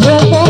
Brahma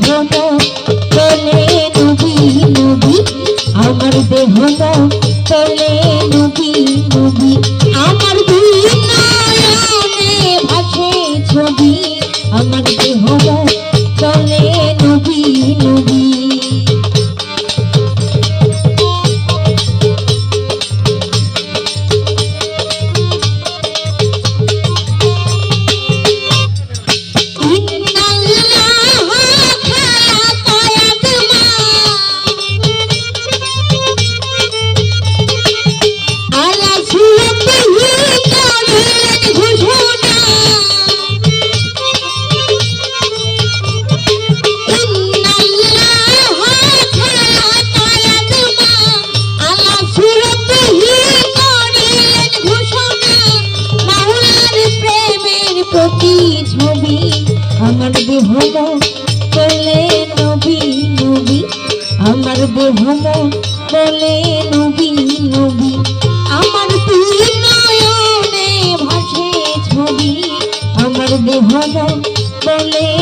boom, boom. ভ্রমণ বলে নবী নবী। আমার ভ্রমণ বলে নবী নবী। আমার তুই নয়নে ভাসে ছবি। আমার বলে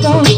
don't